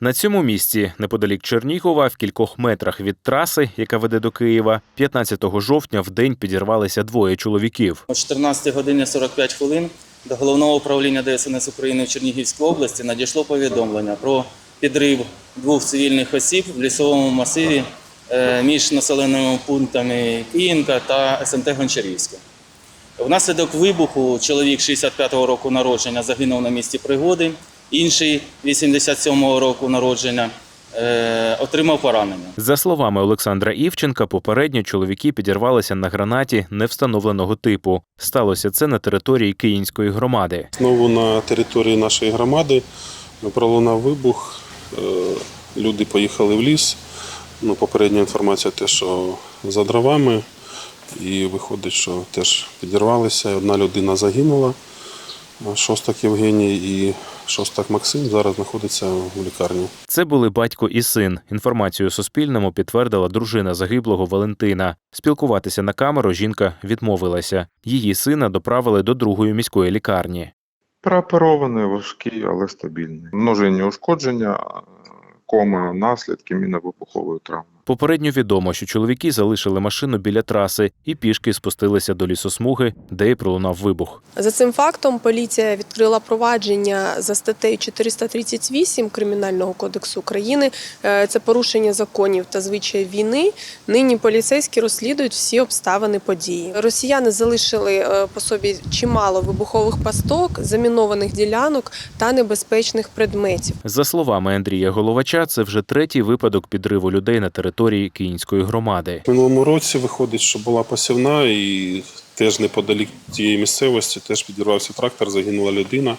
На цьому місці, неподалік Чернігова, в кількох метрах від траси, яка веде до Києва, 15 жовтня в день підірвалися двоє чоловіків. О 14 годині 45 хвилин до головного управління ДСНС України в Чернігівській області надійшло повідомлення про підрив двох цивільних осіб в лісовому масиві е, між населеними пунктами Київка та СМТ Гончарівське. Внаслідок вибуху чоловік 65-го року народження загинув на місці пригоди, інший 87-го року народження е, отримав поранення. За словами Олександра Івченка, попередньо чоловіки підірвалися на гранаті невстановленого типу. Сталося це на території Київської громади. Знову на території нашої громади пролунав вибух. е, Люди поїхали в ліс. Ну, попередня інформація те, що за дровами, і виходить, що теж підірвалися. Одна людина загинула, шостак Євгеній і шостак Максим зараз знаходиться в лікарні. Це були батько і син. Інформацію Суспільному підтвердила дружина загиблого Валентина. Спілкуватися на камеру жінка відмовилася. Її сина доправили до другої міської лікарні. Прооперований, важкий, але стабільний. Множинні ушкодження, кома, наслідки міновибухової травми. Попередньо відомо, що чоловіки залишили машину біля траси і пішки спустилися до лісосмуги, де й пролунав вибух. За цим фактом поліція відкрила провадження за статтею 438 Кримінального кодексу України. Е, Це порушення законів та звичаїв війни. Нині поліцейські розслідують всі обставини події. Росіяни залишили е, по собі чимало вибухових пасток, замінованих ділянок та небезпечних предметів. За словами Андрія Головача, це вже третій випадок підриву людей на території Київської громади. В минулому році виходить, що була посівна, і теж неподалік тієї місцевості теж підірвався трактор, загинула людина.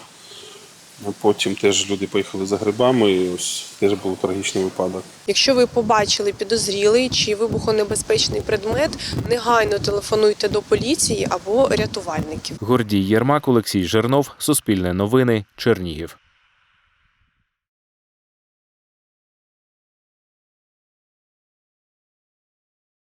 Потім теж люди поїхали за грибами, і ось теж був трагічний випадок. Якщо ви побачили підозрілий чи вибухонебезпечний предмет, негайно телефонуйте до поліції або рятувальників. Гордій Єрмак, Олексій Жернов, Суспільне новини, Чернігів.